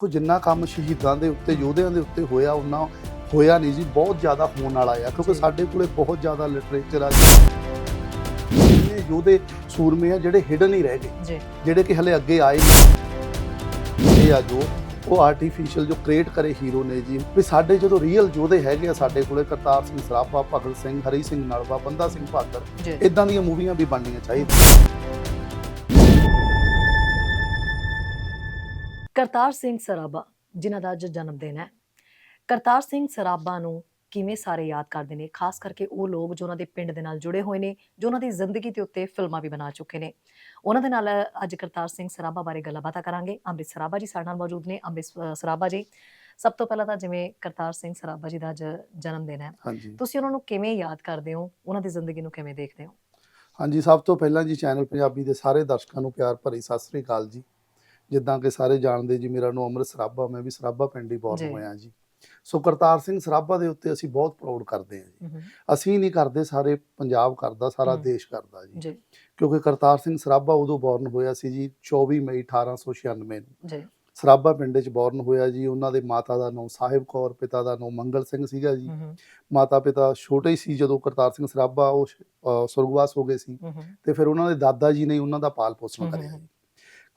ਕੋ ਜਿੰਨਾ ਕੰਮ ਸ਼ਹੀਦਾਂ ਦੇ ਉੱਤੇ ਯੋਧਿਆਂ ਦੇ ਉੱਤੇ ਹੋਇਆ ਉਹਨਾਂ ਹੋਇਆ ਨਹੀਂ ਜੀ ਬਹੁਤ ਜ਼ਿਆਦਾ ਹੋਣ ਵਾਲਾ ਆ ਕਿਉਂਕਿ। ਸਾਡੇ ਕੋਲੇ ਬਹੁਤ ਜ਼ਿਆਦਾ ਲਿਟਰੇਚਰ ਆ ਜੀ। ਇੰਨੇ ਯੋਧੇ ਸੂਰਮੇ ਆ ਜਿਹੜੇ ਹਿਡਨ ਹੀ ਰਹਿ ਗਏ ਜੀ। ਜਿਹੜੇ ਕਿ ਹਲੇ ਅੱਗੇ ਆਏ ਨਹੀਂ। ਇਹ ਆ ਜੋ ਉਹ ਆਰਟੀਫੀਸ਼ੀਅਲ ਜੋ ਕ੍ਰੀਏਟ ਕਰੇ ਹੀਰੋ ਨੇ ਜੀ। ਵੀ ਸਾਡੇ ਜਦੋਂ ਰੀਅਲ ਯੋਧੇ ਹੈਗੇ ਆ ਸਾਡੇ ਕੋਲੇ ਕਰਤਾਰ ਸਿੰਘ ਸਰਾਭਾ ਭਗਤ ਸਿੰਘ ਹਰੀ ਸਿੰਘ ਨਲਵਾ ਬੰਦਾ ਸਿੰਘ ਜੀ। ਇਦਾਂ ਦੀਆਂ ਮੂਵੀਆਂ ਵੀ ਬਣਨੀਆਂ ਚਾਹੀਦੀਆਂ। ਕਰਤਾਰ ਸਿੰਘ ਸਰਾਭਾ ਜਿਨ੍ਹਾਂ ਦਾ ਅੱਜ ਜਨਮ ਦਿਨ ਹੈ। ਕਰਤਾਰ ਸਿੰਘ ਸਰਾਭਾ ਨੂੰ ਕਿਵੇਂ ਸਾਰੇ ਯਾਦ ਕਰਦੇ ਨੇ? ਖਾਸ ਕਰਕੇ ਉਹ ਲੋਕ ਜੋ ਉਹਨਾਂ ਦੇ ਪਿੰਡ ਦੇ ਨਾਲ ਜੁੜੇ ਹੋਏ ਨੇ ਜੋ ਉਹਨਾਂ ਦੀ ਜ਼ਿੰਦਗੀ ਦੇ ਉੱਤੇ ਫਿਲਮਾਂ ਵੀ ਬਣਾ ਚੁੱਕੇ ਨੇ। ਉਹਨਾਂ ਦੇ ਨਾਲ ਅੱਜ ਕਰਤਾਰ ਸਿੰਘ ਸਰਾਭਾ ਬਾਰੇ ਗੱਲਬਾਤ ਕਰਾਂਗੇ। ਅੰਮ੍ਰਿਤ ਸਰਾਭਾ ਜੀ ਸਾਡੇ ਨਾਲ ਮੌਜੂਦ ਨੇ। ਅੰਮ੍ਰਿਤ ਸਰਾਭਾ ਜੀ ਸਭ ਤੋਂ ਪਹਿਲਾਂ ਤਾਂ ਜਿਵੇਂ ਕਰਤਾਰ ਸਿੰਘ ਸਰਾਭਾ ਜੀ ਦਾ ਅੱਜ ਜਨਮ ਦਿਨ ਹੈ ਤੁਸੀਂ ਉਹਨਾਂ ਨੂੰ ਕਿਵੇਂ ਯਾਦ ਕਰਦੇ ਹੋ? ਉਹਨਾਂ ਦੀ ਜ਼ਿੰਦਗੀ ਨੂੰ ਕਿਵੇਂ ਦੇਖਦੇ ਹੋ? ਹਾਂਜੀ ਸਭ ਤੋਂ ਪਹਿਲਾਂ ਜੀ ਚੈਨਲ ਪੰਜਾਬੀ ਦੇ ਸਾਰੇ ਦਰਸ਼ਕਾਂ ਨੂੰ ਪਿਆਰ ਭਰੀ ਸਤਿ ਸ੍ਰੀ ਅਕਾਲ ਜੀ। ਜਿੱਦਾਂ ਕਿ ਸਾਰੇ ਜਾਣਦੇ ਜੀ ਮੇਰਾ ਨਾਮ ਅੰਮ੍ਰਿਤ ਸਰਾਭਾ ਮੈਂ ਵੀ ਸਰਾਭਾ ਪਿੰਡ ਹੀ। ਬੋਰਨ ਹੋਇਆ ਜੀ। ਸੋ ਕਰਤਾਰ ਸਿੰਘ ਸਰਾਭਾ ਦੇ ਉੱਤੇ ਅਸੀਂ ਬਹੁਤ ਪ੍ਰਾਊਡ ਕਰਦੇ ਹਾਂ ਜੀ। ਅਸੀਂ ਨਹੀਂ ਕਰਦੇ ਸਾਰੇ ਪੰਜਾਬ ਕਰਦਾ ਸਾਰਾ। ਦੇਸ਼ ਕਰਦਾ ਜੀ। ਕਿਉਂਕਿ ਕਰਤਾਰ ਸਿੰਘ ਸਰਾਭਾ ਉਦੋਂ ਬੋਰਨ ਹੋਇਆ ਸੀ ਜੀ 24 ਮਈ 1896 ਨੂੰ। ਜੀ। ਸਰਾਭਾ ਪਿੰਡ 'ਚ ਬੋਰਨ ਹੋਇਆ ਜੀ ਉਹਨਾਂ ਦੇ ਮਾਤਾ ਦਾ ਨਾਮ ਸਾਹਿਬ ਕੌਰ ਪਿਤਾ ਦਾ ਨਾਮ ਮੰਗਲ ਸਿੰਘ ਸੀਗਾ ਜੀ। ਮਾਤਾ ਪਿਤਾ ਛੋਟੇ ਸੀ ਜਦੋਂ ਕਰਤਾਰ ਸਿੰਘ ਸਰਾਭਾ ਉਹ ਸੁਰਗਵਾਸ ਹੋ ਗਏ ਸੀ। ਤੇ ਫਿਰ ਉਹਨਾਂ ਦੇ ਦਾਦਾ ਜੀ ਨੇ ਉਹਨਾਂ ਦਾ ਪਾਲ ਪੋਸ਼ਣ ਕਰਿਆ ਜੀ।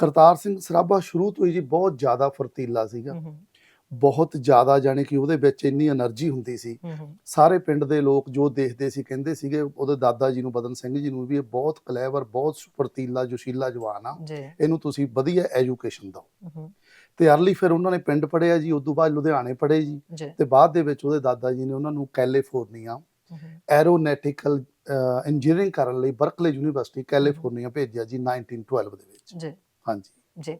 ਕਰਤਾਰ ਸਿੰਘ ਸਰਾਭਾ ਸ਼ੁਰੂ ਤੋਂ ਹੀ ਜੀ ਬਹੁਤ ਜ਼ਿਆਦਾ ਫਰਤੀਲਾ ਸੀਗਾ। ਬਹੁਤ ਜ਼ਿਆਦਾ ਜਾਨੀ ਕਿ ਉਹਦੇ ਵਿੱਚ ਇੰਨੀ એનર્ਜੀ ਹੁੰਦੀ ਸੀ। ਸਾਰੇ ਪਿੰਡ ਦੇ ਲੋਕ ਜੋ ਦੇਖਦੇ ਸੀ ਕਹਿੰਦੇ ਸੀਗੇ ਉਹਦੇ ਦਾਦਾ ਜੀ ਨੂੰ ਬਦਨ ਸਿੰਘ ਜੀ ਨੂੰ ਵੀ ਇਹ ਬਹੁਤ ਕਲੇਵਰ ਬਹੁਤ ਫਰਤੀਲਾ ਜੋਸ਼ੀਲਾ ਜਵਾਨ ਆ। ਇਹਨੂੰ ਤੁਸੀਂ ਵਧੀਆ ਐਜੂਕੇਸ਼ਨ ਦਿਓ। ਤੇ ਅਰਲੀ ਫਿਰ ਉਹਨਾਂ ਨੇ ਪਿੰਡ ਪੜਿਆ ਜੀ ਉਸ ਤੋਂ ਬਾਅਦ ਲੁਧਿਆਣੇ ਪੜੇ ਜੀ। ਤੇ ਬਾਅਦ ਦੇ ਵਿੱਚ ਉਹਦੇ ਦਾਦਾ ਜੀ ਨੇ ਉਹਨਾਂ ਨੂੰ ਕੈਲੀਫੋਰਨੀਆ ਐਰੋਨੈਟਿਕਲ ਇੰਜੀਨੀਅਰਿੰਗ ਕਰਨ ਲਈ ਬਰਕਲੇ ਯੂਨੀਵਰਸਿਟੀ ਕੈਲੀਫੋਰਨੀਆ ਭੇਜਿਆ ਜੀ 1912 ਦੇ ਵਿੱਚ। ਜੀ। ਹਾਂਜੀ। ਜੀ।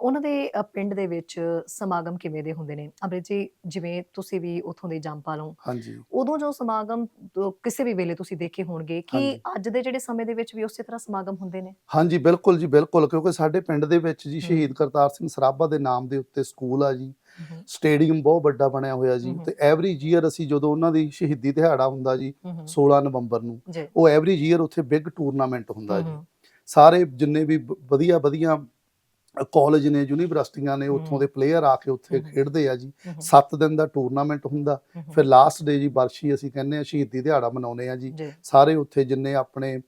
ਉਹਨਾਂ ਦੇ ਅ, ਪਿੰਡ ਦੇ ਵਿੱਚ ਸਮਾਗਮ ਕਿਵੇਂ ਦੇ ਹੁੰਦੇ ਨੇ? ਅੰਮ੍ਰਿਤ ਜੀ ਜਿਵੇਂ ਤੁਸੀਂ ਵੀ ਉੱਥੋਂ ਦੇ ਜੰਪਾ ਲਓ ਹਾਂਜੀ। ਉਦੋਂ ਜੋ ਸਮਾਗਮ ਅ, ਕਿਸੇ ਵੀ ਵੇਲੇ ਤੁਸੀਂ ਦੇਖੇ ਹੋਣਗੇ ਕਿ ਹਾਂਜੀ। ਅੱਜ ਦੇ ਜਿਹੜੇ ਸਮੇਂ ਦੇ ਵਿੱਚ ਵੀ ਉਸੇ ਤਰ੍ਹਾਂ ਸਮਾਗਮ ਹੁੰਦੇ ਨੇ? ਹਾਂਜੀ ਬਿਲਕੁਲ ਜੀ ਬਿਲਕੁਲ। ਕਿਉਂਕਿ ਸਾਡੇ ਪਿੰਡ ਦੇ ਵਿੱਚ ਜੀ। ਸ਼ਹੀਦ ਕਰਤਾਰ ਸਿੰਘ ਸਰਾਭਾ ਦੇ ਨਾਮ ਦੇ ਉੱਤੇ ਸਕੂਲ ਆ ਜੀ। ਸਟੇਡੀਅਮ ਬਹੁਤ ਵੱਡਾ ਬਣਿਆ ਹੋਇਆ ਜੀ। ਹਮ। ਤੇ ਐਵਰੀ ਈਅਰ ਅਸੀਂ ਜਦੋਂ ਉਹਨਾਂ ਦੀ ਸ਼ਹੀਦੀ ਦਿਹਾੜਾ ਹੁੰਦਾ ਜੀ ਹਮ, ਹਮ, 16 ਨਵੰਬਰ ਨੂੰ ਜੀ। ਉਹ ਐਵਰੀ ਈਅਰ ਉੱਥੇ ਬਿਗ ਟੂਰਨਾਮੈਂਟ ਹੁੰਦਾ ਹਮ, ਜੀ। ਹਮ, ਸਾਰੇ ਜਿੰਨੇ ਵੀ ਵਧੀਆ ਵਧੀਆ ਕਾਲਜ ਨੇ ਯੂਨੀਵਰਸਿਟੀਆਂ ਨੇ ਉੱਥੋਂ। ਦੇ ਪਲੇਅਰ ਆ ਕੇ ਉੱਥੇ। ਖੇਡਦੇ ਆ ਜੀ। ਹਮ, 7 ਦਿਨ ਦਾ ਟੂਰਨਾਮੈਂਟ ਹੁੰਦਾ। ਫਿਰ ਲਾਸਟ ਡੇ ਜੀ ਬਰਸ਼ੀ ਅਸੀਂ ਕਹਿੰਦੇ ਆ ਸ਼ਹੀਦੀ ਦਿਹਾੜਾ ਮਨਾਉਂਦੇ ਆ ਜੀ। ਸਾਰੇ ਉੱਥੇ ਜਿੰਨੇ ਆਪਣੇ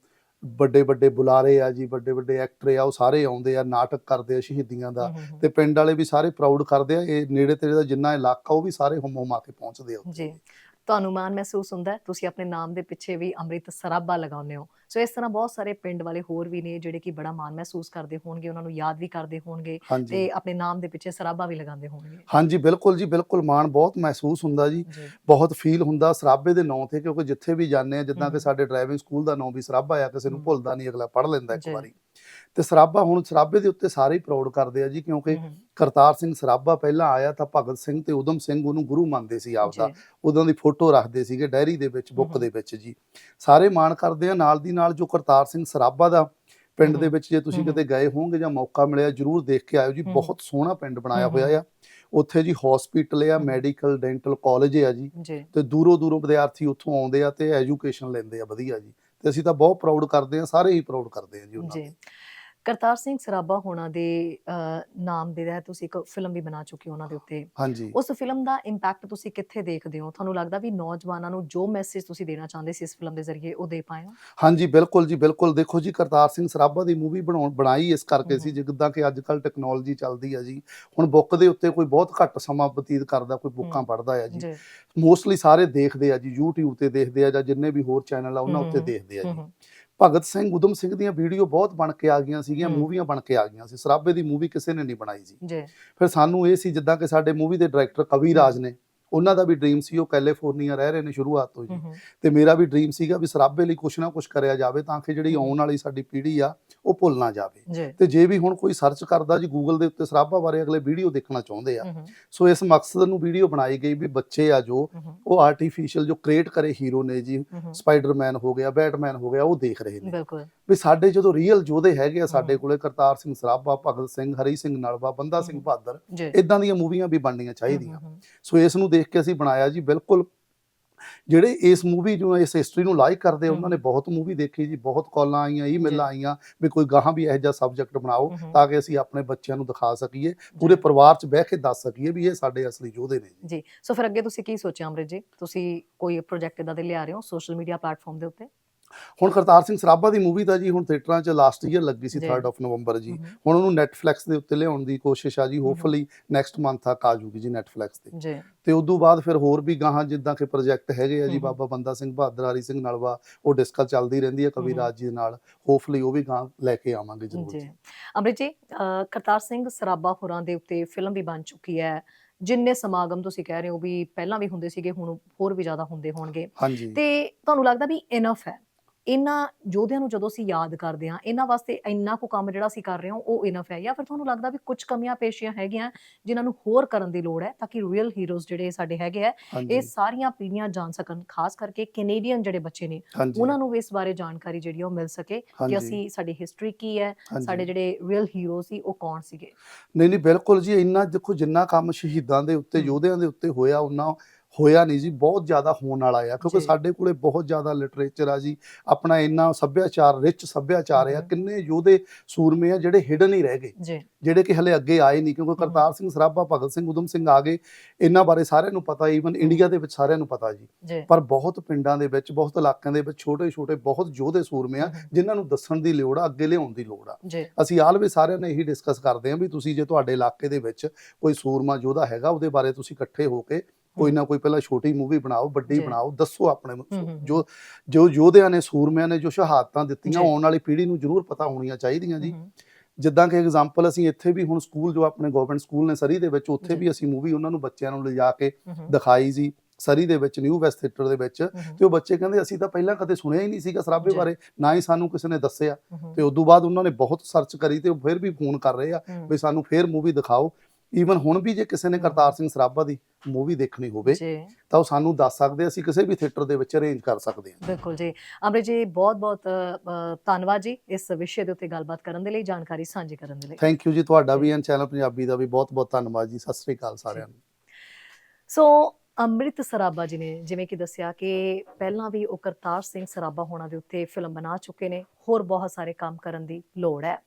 ਵੱਡੇ ਵੱਡੇ ਬੁਲਾਰੇ ਆ ਜੀ ਵੱਡੇ ਵੱਡੇ ਐਕਟਰ ਆ ਉਹ ਸਾਰੇ ਆਉਂਦੇ ਆ ਨਾਟਕ ਕਰਦੇ ਆ ਸ਼ਹੀਦੀਆਂ ਦਾ। ਤੇ ਪਿੰਡ ਵਾਲੇ ਵੀ ਸਾਰੇ ਪ੍ਰਾਊਡ ਕਰਦੇ ਆ। ਇਹ ਨੇੜੇ ਤੇੜੇ ਦਾ ਜਿੰਨਾ ਇਲਾਕਾ ਉਹ ਵੀ ਸਾਰੇ ਹੁਮ ਹੁਮਾ ਕੇ ਪਹੁੰਚਦੇ ਆ। ਜੀ। ਤੁਹਾਨੂੰ ਮਾਣ ਮਹਿਸੂਸ ਹੁੰਦਾ ਤੁਸੀਂ ਆਪਣੇ ਨਾਮ ਦੇ ਪਿੱਛੇ ਵੀ ਅੰਮ੍ਰਿਤ ਸਰਾਭਾ ਲਗਾਉਂਦੇ ਹੋ। ਸੋ ਇਸ ਤਰ੍ਹਾਂ ਬਹੁਤ ਸਾਰੇ ਪਿੰਡ ਵਾਲੇ ਹੋਰ ਵੀ ਨੇ ਜਿਹੜੇ ਕਿ ਬੜਾ ਮਾਣ ਮਹਿਸੂਸ ਕਰਦੇ ਹੋਣਗੇ ਉਹਨਾਂ ਨੂੰ ਯਾਦ ਵੀ ਕਰਦੇ ਹੋਣਗੇ ਤੇ ਆਪਣੇ ਨਾਮ ਦੇ ਪਿੱਛੇ ਸਰਾਭਾ ਵੀ ਲਗਾਉਂਦੇ ਹੋਣਗੇ ਹਾਂਜੀ ਬਿਲਕੁਲ ਜੀ ਬਿਲਕੁਲ ਮਾਣ ਬਹੁਤ ਮਹਿਸੂਸ ਹੁੰਦਾ ਜੀ ਬਹੁਤ ਫੀਲ ਹੁੰਦਾ ਸਰਾਬੇ ਦੇ ਨਾਂ ਤੇ ਕਿਉਂਕਿ ਜਿੱਥੇ ਵੀ ਜਾਂਦੇ ਆ ਜਿੱਦਾਂ ਕਿ। ਸਾਡੇ ਡਰਾਈਵਿੰਗ ਸਕੂਲ ਦਾ ਨਾਂ ਵੀ ਸਰਾਬਾ ਆ ਕਿਸੇ ਨੂੰ। ਭੁੱਲਦਾ ਨਹੀਂ ਅਗਲਾ ਪੜ੍ਹ ਲੈਂਦਾ ਇੱਕ। ਵਾਰੀ ਤੇ ਸਰਾਬਾ ਹੁਣ ਸਰਾਬੇ ਦੇ ਉੱਤੇ ਸਾਰੇ ਹੀ ਪ੍ਰਾਊਡ ਕਰਦੇ ਆ ਜੀ ਕਿਉਂਕਿ ਕਰਤਾਰ ਸਿੰਘ ਸਰਾਬਾ ਪਹਿਲਾਂ ਆਇਆ ਤਾਂ ਭਗਤ ਸਿੰਘ ਤੇ ਉਦਮ ਸਿੰਘ ਉਹਨੂੰ ਗੁਰੂ ਮੰਨਦੇ ਸੀ ਆਪਦਾ ਉਦੋਂ ਦੀ ਫੋਟੋ ਰੱਖਦੇ ਸੀਗੇ ਡਾਇਰੀ ਦੇ ਵਿੱਚ ਬੁੱਕ। ਦੇ ਵਿੱਚ ਜੀ ਸਾਰੇ ਮਾਣ ਕਰਦੇ ਆ ਨਾਲ ਦੀ ਨਾਲ ਜੋ ਕਰਤਾਰ ਸਿੰਘ ਸਰਾਬਾ ਦਾ ਪਿੰਡ ਦੇ। ਵਿੱਚ ਜੇ ਤੁਸੀਂ। ਕਿਤੇ ਗਏ ਹੋਵੋਗੇ ਜਾਂ ਮੌਕਾ ਮਿਲਿਆ ਜਰੂਰ ਦੇਖ ਕੇ ਆਇਓ ਜੀ। ਬਹੁਤ ਸੋਹਣਾ ਪਿੰਡ ਬਣਾਇਆ। ਹੋਇਆ ਆ ਉੱਥੇ ਜੀ ਹਸਪੀਟਲ ਆ। ਮੈਡੀਕਲ ਡੈਂਟਲ ਕਾਲਜ ਆ ਜੀ ਤੇ ਦੂਰੋਂ ਦੂਰੋਂ ਵਿਦਿਆਰਥੀ ਉੱਥੋਂ ਆਉਂਦੇ ਆ ਤੇ ਐਜੂਕੇਸ਼ਨ ਲੈਂਦੇ ਆ ਵਧੀਆ ਜੀ ਤੇ ਅਸੀਂ ਤਾਂ ਬਹੁਤ ਪ੍ਰਾਊਡ ਕਰਦੇ ਆ ਸਾਰੇ ਹੀ ਪ੍ਰਾਊਡ ਕਰਦੇ ਆ ਜੀ ਉਹਨਾਂ ਨੂੰ ਕਰਤਾਰ ਸਿੰਘ ਸਰਾਭਾ ਹੋਣਾ ਦੇ ਨਾਮ ਦੇ ਤਹਿਤ ਤੁਸੀਂ ਇੱਕ ਫਿਲਮ ਵੀ ਬਣਾ ਚੁੱਕੇ ਹੋ ਉਹਨਾਂ ਦੇ ਉੱਤੇ। ਹਾਂਜੀ। ਉਸ ਫਿਲਮ ਦਾ ਇੰਪੈਕਟ ਤੁਸੀਂ ਕਿੱਥੇ ਦੇਖਦੇ ਹੋ? ਤੁਹਾਨੂੰ ਲੱਗਦਾ ਵੀ ਨੌਜਵਾਨਾਂ ਨੂੰ ਜੋ ਮੈਸੇਜ ਤੁਸੀਂ ਦੇਣਾ ਚਾਹੁੰਦੇ ਸੀ ਇਸ ਫਿਲਮ ਦੇ ਜ਼ਰੀਏ ਉਹ ਦੇ ਪਾਏ ਹੋ? ਹਾਂਜੀ ਬਿਲਕੁਲ ਜੀ ਬਿਲਕੁਲ। ਦੇਖੋ ਜੀ ਕਰਤਾਰ ਸਿੰਘ ਸਰਾਭਾ ਦੀ ਮੂਵੀ ਬਣਾਉਣ ਬਣਾਈ ਇਸ ਕਰਕੇ ਸੀ। ਜਿੱਦਾਂ ਕਿ ਅੱਜ ਕੱਲ ਟੈਕਨੋਲੋਜੀ ਚੱਲਦੀ ਆ ਜੀ। ਹੁਣ ਬੁੱਕ ਦੇ ਉੱਤੇ ਕੋਈ ਬਹੁਤ ਘੱਟ ਸਮਾਂ ਬਤੀਤ ਕਰਦਾ ਕੋਈ ਬੁੱਕਾਂ। ਪੜ੍ਹਦਾ ਆ ਜੀ। ਮੋਸਟਲੀ ਸਾਰੇ ਦੇਖਦੇ ਆ ਜੀ YouTube ਤੇ ਦੇਖਦੇ ਆ ਜਾਂ ਜਿੰਨੇ ਵੀ ਹੋਰ ਚੈਨਲ ਆ ਉਹਨਾਂ ਉੱਤੇ ਦੇਖਦੇ ਆ ਜੀ। ਭਗਤ ਸਿੰਘ ਉਦਮ ਸਿੰਘ ਦੀਆਂ ਵੀਡੀਓ ਬਹੁਤ ਬਣ ਕੇ ਆ ਗਈਆਂ ਸੀਗੀਆਂ। ਮੂਵੀਆਂ ਬਣ ਕੇ ਆ ਗਈਆਂ ਸੀ। ਸਰਾਭੇ ਦੀ ਮੂਵੀ ਕਿਸੇ ਨੇ ਨਹੀਂ ਬਣਾਈ ਸੀ। ਜੀ। ਫਿਰ ਸਾਨੂੰ ਇਹ ਸੀ ਜਿੱਦਾਂ ਕਿ ਸਾਡੇ ਮੂਵੀ ਦੇ ਡਾਇਰੈਕਟਰ ਕਵੀ ਰਾਜ ਨੇ ਉਹਨਾਂ ਦਾ ਵੀ ਡ੍ਰੀਮ ਸੀ ਉਹ ਕੈਲੀਫੋਰਨੀਆ ਰਹਿ ਰਹੇ ਨੇ ਸ਼ੁਰੂਆਤ ਤੋਂ ਜੀ ਹਮ, ਤੇ ਮੇਰਾ ਵੀ ਡ੍ਰੀਮ ਸੀਗਾ ਵੀ ਸਰਾਬੇ ਲਈ ਕੁਛ ਨਾ ਕੁਛ ਕਰਿਆ ਜਾਵੇ ਤਾਂ ਕਿ ਜਿਹੜੀ। ਆਉਣ ਵਾਲੀ ਸਾਡੀ ਪੀੜ੍ਹੀ ਆ ਉਹ ਭੁੱਲ ਨਾ ਜਾਵੇ। ਤੇ ਜੇ ਵੀ ਹੁਣ ਕੋਈ ਸਰਚ ਕਰਦਾ ਜੀ ਗੂਗਲ ਦੇ ਉੱਤੇ ਸਰਾਬਾ ਬਾਰੇ ਅਗਲੇ ਵੀਡੀਓ ਦੇਖਣਾ ਚਾਹੁੰਦੇ ਆ। ਸੋ ਇਸ ਮਕਸਦ ਨੂੰ ਵੀਡੀਓ ਬਣਾਈ ਗਈ ਵੀ ਬੱਚੇ ਆ ਜੋ ਉਹ ਆਰਟੀਫੀਸ਼ੀਅਲ ਜੋ ਕ੍ਰੀਏਟ ਕਰੇ ਹੀਰੋ ਨੇ ਜੀ ਸਪਾਈਡਰਮੈਨ ਹੋ ਗਿਆ ਬੈਟਮੈਨ ਹੋ ਗਿਆ ਉਹ ਦੇਖ ਰਹੇ ਨੇ। ਬਿਲਕੁਲ। ਵੀ ਸਾਡੇ ਜਦੋਂ ਰੀਅਲ ਯੋਧੇ ਹੈਗੇ ਆ ਸਾਡੇ। ਕੋਲੇ ਕਰਤਾਰ ਸਿੰਘ ਸਰਾਭਾ ਭਗਤ ਸਿੰਘ ਹਰੀ ਸਿੰਘ ਨਲਵਾ ਬੰਦਾ ਸਿੰਘ। ਬਹਾਦਰ ਇਦਾਂ ਦੀਆਂ ਮੂਵੀਆਂ ਵੀ ਬਣਨੀਆਂ ਚਾਹੀਦੀਆਂ। ਸੋ ਇਸ ਨੂੰ ਦੇਖ ਕੇ ਅਸੀਂ ਬਣਾਇਆ ਜੀ ਬਿਲਕੁਲ ਜਿਹੜੇ ਇਸ ਮੂਵੀ ਨੂੰ ਇਸ ਹਿਸਟਰੀ ਨੂੰ ਲਾਈਕ ਕਰਦੇ ਉਹਨਾਂ ਨੇ। ਬਹੁਤ ਮੂਵੀ ਦੇਖੀ ਜੀ ਬਹੁਤ ਕਾਲਾਂ ਆਈਆਂ। ਈਮੇਲਾਂ ਆਈਆਂ ਵੀ ਕੋਈ ਗਾਹਾਂ ਵੀ ਇਹੋ ਜਿਹਾ ਸਬਜੈਕਟ ਬਣਾਓ। ਤਾਂ ਕਿ ਅਸੀਂ ਆਪਣੇ ਬੱਚਿਆਂ ਨੂੰ ਦਿਖਾ ਸਕੀਏ ਪੂਰੇ ਪਰਿਵਾਰ 'ਚ ਬਹਿ ਕੇ ਦੱਸ ਸਕੀਏ ਵੀ ਇਹ ਸਾਡੇ ਅਸਲੀ ਯੋਧੇ ਨੇ ਜੀ ਜੀ ਸੋ ਫਿਰ ਅੱਗੇ ਤੁਸੀਂ ਕੀ ਸੋਚਿਆ ਅੰਮ੍ਰਿਤ ਜੀ ਤੁਸੀਂ ਕੋਈ ਪ੍ਰੋਜੈਕਟ ਇਦਾਂ ਦੇ ਲਿਆ ਰਹੇ ਹੋ ਸੋਸ਼ਲ ਮੀਡੀਆ ਪਲੇਟਫਾਰਮ ਦੇ ਉੱਤੇ ਹੁਣ ਕਰਤਾਰ ਸਿੰਘ ਸਰਾਭਾ ਦੀ ਮੂਵੀ ਤਾਂ ਜੀ ਹੁਣ ਥੀਏਟਰਾਂ 'ਚ ਲਾਸਟ ਈਅਰ ਲੱਗੀ ਸੀ ਜੀ। 3rd ਆਫ ਨਵੰਬਰ ਜੀ। ਹੁਣ ਉਹਨੂੰ ਨੈਟਫਲਿਕਸ ਦੇ ਉੱਤੇ ਲਿਆਉਣ ਦੀ ਕੋਸ਼ਿਸ਼ ਆ ਜੀ। ਹੋਪਫੁਲੀ ਨੈਕਸਟ ਮੰਥ ਤੱਕ ਆ ਜੂਗੀ ਜੀ ਨੈਟਫਲਿਕਸ ਤੇ। ਜੀ। ਤੇ ਉਦੋਂ ਬਾਅਦ ਫਿਰ ਹੋਰ ਵੀ ਗਾਹਾਂ ਜਿੱਦਾਂ ਕਿ ਪ੍ਰੋਜੈਕਟ ਹੈਗੇ ਆ ਜੀ। ਬਾਬਾ ਬੰਦਾ ਸਿੰਘ ਬਹਾਦਰ ਹਰੀ ਸਿੰਘ ਨਲਵਾ ਉਹ ਡਿਸਕਸ ਚੱਲਦੀ ਰਹਿੰਦੀ ਹੈ ਕਵੀ ਹਮ। ਰਾਜ ਜੀ ਦੇ ਨਾਲ। ਹੋਪਫੁਲੀ ਉਹ ਵੀ ਗਾਂ ਲੈ ਕੇ ਆਵਾਂਗੇ ਜ਼ਰੂਰ ਜੀ। ਅੰਮ੍ਰਿਤ ਜੀ ਕਰਤਾਰ ਸਿੰਘ ਸਰਾਭਾ ਹੋਰਾਂ ਦੇ ਉੱਤੇ ਫਿਲਮ ਵੀ ਬਣ ਚੁੱਕੀ ਹੈ। ਜਿੰਨੇ ਸਮਾਗਮ ਤੁਸੀਂ ਕਹਿ ਰਹੇ ਹੋ ਵੀ ਪਹਿਲਾਂ ਵੀ ਹੁੰਦੇ ਸੀਗੇ ਹੁਣ ਹੋਰ ਵੀ ਜ਼ਿਆਦਾ ਹੁੰਦੇ ਹੋਣਗੇ। ਤੇ ਤੁਹਾਨੂੰ ਲੱਗਦਾ ਵੀ ਇਨਫ ਹੈ? ਇਹਨਾਂ ਯੋਧਿਆਂ ਨੂੰ ਜਦੋਂ ਅਸੀਂ ਯਾਦ ਕਰਦੇ ਹਾਂ ਇਹਨਾਂ ਵਾਸਤੇ ਇੰਨਾ ਕੁ ਕੰਮ ਜਿਹੜਾ ਅਸੀਂ ਕਰ ਰਹੇ ਹਾਂ ਉਹ ਇਨਫ ਹੈ। ਜਾਂ ਫਿਰ ਤੁਹਾਨੂੰ ਲੱਗਦਾ ਵੀ ਕੁਝ ਕਮੀਆਂ ਪੇਸ਼ੀਆਂ ਹੈਗੀਆਂ ਜਿਨ੍ਹਾਂ ਨੂੰ ਹੋਰ ਕਰਨ ਦੀ ਲੋੜ ਹੈ ਤਾਂ ਕਿ ਰੀਅਲ ਹੀਰੋਜ਼ ਜਿਹੜੇ ਸਾਡੇ ਹੈਗੇ ਆ ਇਹ ਸਾਰੀਆਂ ਪੀੜ੍ਹੀਆਂ ਜਾਣ ਸਕਣ ਖਾਸ ਕਰਕੇ ਕੈਨੇਡੀਅਨ ਜਿਹੜੇ ਬੱਚੇ ਨੇ ਉਹਨਾਂ ਨੂੰ ਵੀ ਇਸ ਬਾਰੇ ਜਾਣਕਾਰੀ ਜਿਹੜੀ ਉਹ ਮਿਲ ਸਕੇ ਕਿ ਅਸੀਂ ਸਾਡੀ ਹਿਸਟਰੀ ਕੀ ਹੈ। ਸਾਡੇ ਜਿਹੜੇ ਰੀਅਲ ਹੀਰੋ ਸੀ ਉਹ ਕੌਣ ਸੀਗੇ? ਨਹੀਂ ਨਹੀਂ ਬਿਲਕੁਲ ਜੀ ਇੰਨਾ ਦੇਖੋ ਜਿੰਨਾ ਕੰਮ ਸ਼ਹੀਦਾਂ ਦੇ ਉੱਤੇ। ਯੋਧਿਆਂ ਦੇ ਉੱਤੇ ਹੋਇਆ ਉਹਨਾਂ ਹੋਇਆ ਨਹੀਂ ਜੀ ਬਹੁਤ ਜ਼ਿਆਦਾ ਹੋਣ ਵਾਲਾ ਆ ਕਿਉਂਕਿ। ਸਾਡੇ ਕੋਲੇ ਬਹੁਤ ਜ਼ਿਆਦਾ ਲਿਟਰੇਚਰ ਆ ਜੀ ਆਪਣਾ ਇੰਨਾ ਸੱਭਿਆਚਾਰ ਰਿਚ ਸੱਭਿਆਚਾਰ ਆ। ਕਿੰਨੇ ਯੋਧੇ ਸੂਰਮੇ ਆ ਜਿਹੜੇ ਹਿਡਨ ਹੀ ਰਹਿ ਗਏ। ਜਿਹੜੇ ਕਿ ਹਲੇ ਅੱਗੇ ਆਏ ਨਹੀਂ ਕਿਉਂਕਿ ਕਰਤਾਰ ਸਿੰਘ ਸਰਾਭਾ ਭਗਤ ਸਿੰਘ ਉਦਮ ਸਿੰਘ ਆ ਗਏ ਇਹਨਾਂ ਬਾਰੇ ਸਾਰਿਆਂ ਨੂੰ ਪਤਾ ਈਵਨ ਇੰਡੀਆ ਦੇ ਵਿੱਚ ਸਾਰਿਆਂ ਨੂੰ ਪਤਾ ਜੀ। ਪਰ ਬਹੁਤ ਪਿੰਡਾਂ ਦੇ ਵਿੱਚ ਬਹੁਤ ਇਲਾਕਿਆਂ ਦੇ ਵਿੱਚ ਛੋਟੇ ਛੋਟੇ ਬਹੁਤ ਯੋਧੇ ਸੂਰਮੇ ਆ ਜਿਨ੍ਹਾਂ ਨੂੰ ਦੱਸਣ ਦੀ ਲੋੜ ਆ ਅੱਗੇ ਲਿਆਉਣ ਦੀ ਲੋੜ ਆ। ਅਸੀਂ ਆਲਵੇ ਸਾਰਿਆਂ ਨੇ ਇਹੀ ਡਿਸਕਸ ਕਰਦੇ ਹਾਂ ਵੀ ਤੁਸੀਂ ਜੇ ਤੁਹਾਡੇ ਇਲਾਕੇ ਦੇ ਵਿੱਚ ਕੋਈ ਸੂਰਮਾ ਯੋਧਾ ਹੈਗਾ ਉਹਦੇ ਬਾਰੇ ਤੁਸੀਂ ਇਕੱਠੇ ਹੋ ਕੇ ਕੋਈ ਨਾ ਕੋਈ ਪਹਿਲਾਂ ਛੋਟੀ ਮੂਵੀ ਬਣਾਓ ਵੱਡੀ। ਬਣਾਓ ਦੱਸੋ ਆਪਣੇ ਜੋ ਜੋ ਯੋਧਿਆਂ ਨੇ ਸੂਰਮਿਆਂ ਨੇ ਜੋ ਸ਼ਹਾਦਤਾਂ ਦਿੱਤੀਆਂ। ਆਉਣ ਵਾਲੀ ਪੀੜ੍ਹੀ ਨੂੰ ਜ਼ਰੂਰ ਪਤਾ ਹੋਣੀਆਂ ਚਾਹੀਦੀਆਂ ਜੀ। ਜਿੱਦਾਂ ਕਿ ਐਗਜ਼ਾਮਪਲ ਅਸੀਂ ਇੱਥੇ ਵੀ ਹੁਣ ਸਕੂਲ ਜੋ ਆਪਣੇ ਗਵਰਨਮੈਂਟ ਸਕੂਲ ਨੇ ਸਰੀ ਦੇ ਵਿੱਚ ਉੱਥੇ। ਵੀ ਅਸੀਂ ਮੂਵੀ ਉਹਨਾਂ ਨੂੰ ਬੱਚਿਆਂ ਨੂੰ ਲਿਜਾ ਕੇ ਦਿਖਾਈ ਸੀ ਸਰੀ ਦੇ ਵਿੱਚ ਨਿਊ ਵੈਸਟ ਥੀਏਟਰ ਦੇ ਵਿੱਚ। ਤੇ ਉਹ ਬੱਚੇ ਕਹਿੰਦੇ ਅਸੀਂ ਤਾਂ ਪਹਿਲਾਂ ਕਦੇ ਸੁਣਿਆ ਹੀ ਨਹੀਂ ਸੀਗਾ ਸਰਾਬੇ। ਬਾਰੇ ਨਾ ਹੀ ਸਾਨੂੰ ਕਿਸੇ ਨੇ ਦੱਸਿਆ। ਤੇ ਉਦੋਂ ਬਾਅਦ ਉਹਨਾਂ ਨੇ ਬਹੁਤ ਸਰਚ ਕਰੀ ਤੇ ਉਹ ਫਿਰ ਵੀ ਫੋਨ ਕਰ ਰਹੇ ਆ ਵੀ ਸਾਨੂੰ ਫੇਰ ਮੂਵੀ ਦਿਖਾਓ। ਈਵਨ ਹੁਣ ਵੀ ਜੇ ਕਿਸੇ ਨੇ। ਕਰਤਾਰ ਸਿੰਘ ਸਰਾਭਾ ਦੀ ਮੂਵੀ ਦੇਖਣੀ ਹੋਵੇ ਤਾਂ ਉਹ ਸਾਨੂੰ ਦੱਸ ਸਕਦੇ ਅਸੀਂ ਕਿਸੇ ਵੀ ਥੀਏਟਰ ਦੇ ਵਿੱਚ ਅਰੇਂਜ ਕਰ ਸਕਦੇ ਹਾਂ ਬਿਲਕੁਲ ਜੀ। ਅਮਰਿਤ ਜੀ ਬਹੁਤ ਬਹੁਤ ਧੰਨਵਾਦ ਜੀ ਇਸ ਵਿਸ਼ੇ ਦੇ ਉੱਤੇ ਗੱਲਬਾਤ ਕਰਨ ਦੇ ਲਈ ਜਾਣਕਾਰੀ ਸਾਂਝੀ ਕਰਨ ਦੇ ਲਈ। ਥੈਂਕ ਯੂ ਜੀ ਤੁਹਾਡਾ ਵੀ ਐਨ ਚੈਨਲ ਪੰਜਾਬੀ ਦਾ ਵੀ ਬਹੁਤ ਬਹੁਤ ਧੰਨਵਾਦ ਜੀ। ਸਤਿ ਸ੍ਰੀ ਅਕਾਲ ਸਾਰਿਆਂ ਨੂੰ। ਸੋ ਅੰਮ੍ਰਿਤ ਸਰਾਭਾ ਜੀ ਨੇ ਜਿਵੇਂ ਕਿ ਦੱਸਿਆ ਕਿ ਪਹਿਲਾਂ ਵੀ ਉਹ ਕਰਤਾਰ ਸਿੰਘ ਸਰਾਭਾ ਹੋਣਾ ਦੇ ਉੱਤੇ ਫਿਲਮ ਬਣਾ ਚੁੱਕੇ ਨੇ। ਹੋਰ ਬਹੁਤ ਸਾਰੇ ਕੰਮ ਕਰਨ ਦੀ ਲੋੜ ਹੈ।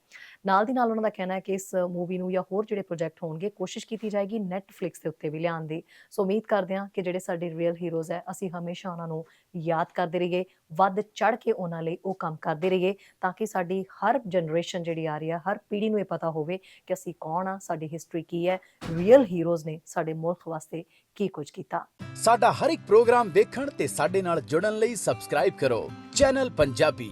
ਨਾਲ ਦੀ ਨਾਲ ਉਹਨਾਂ ਦਾ ਕਹਿਣਾ ਹੈ ਕਿ ਇਸ ਮੂਵੀ ਨੂੰ ਜਾਂ ਹੋਰ ਜਿਹੜੇ ਪ੍ਰੋਜੈਕਟ ਹੋਣਗੇ, ਕੋਸ਼ਿਸ਼ ਕੀਤੀ ਜਾਏਗੀ ਨੈਟਫਲਿਕਸ ਦੇ ਉੱਤੇ ਵੀ ਲਿਆਉਣ ਦੀ। ਸੋ ਉਮੀਦ ਕਰਦੇ ਹਾਂ ਕਿ ਜਿਹੜੇ ਸਾਡੇ ਰੀਅਲ ਹੀਰੋਜ਼ ਹੈ, ਅਸੀਂ ਹਮੇਸ਼ਾ ਉਹਨਾਂ ਨੂੰ ਯਾਦ ਕਰਦੇ ਰਹੀਏ, ਵੱਧ ਚੜ ਕੇ ਉਹਨਾਂ ਲਈ ਉਹ ਕੰਮ ਕਰਦੇ ਰਹੀਏ, ਤਾਂ ਕਿ ਸਾਡੀ ਹਰ ਜਨਰੇਸ਼ਨ ਜਿਹੜੀ ਆ ਰਹੀ ਹੈ, ਹਰ ਪੀੜ੍ਹੀ ਨੂੰ ਇਹ ਪਤਾ ਹੋਵੇ ਕਿ ਅਸੀਂ ਕੌਣ ਆ, ਸਾਡੀ ਹਿਸਟਰੀ ਕੀ ਹੈ ਰੀਅਲ ਹੀਰੋਜ਼ ਨੇ ਸਾਡੇ ਮੁਲਕ ਵਾਸਤੇ ਕੀ ਕੁਝ ਕੀਤਾ। ਸਾਡਾ ਹਰ ਇੱਕ ਪ੍ਰੋਗਰਾਮ ਦੇਖਣ ਤੇ ਸਾਡੇ ਨਾਲ ਜੁੜਨ ਲਈ ਸਬਸਕ੍ਰਾਈਬ ਕਰੋ। ਚੈਨਲ ਪੰਜਾਬੀ।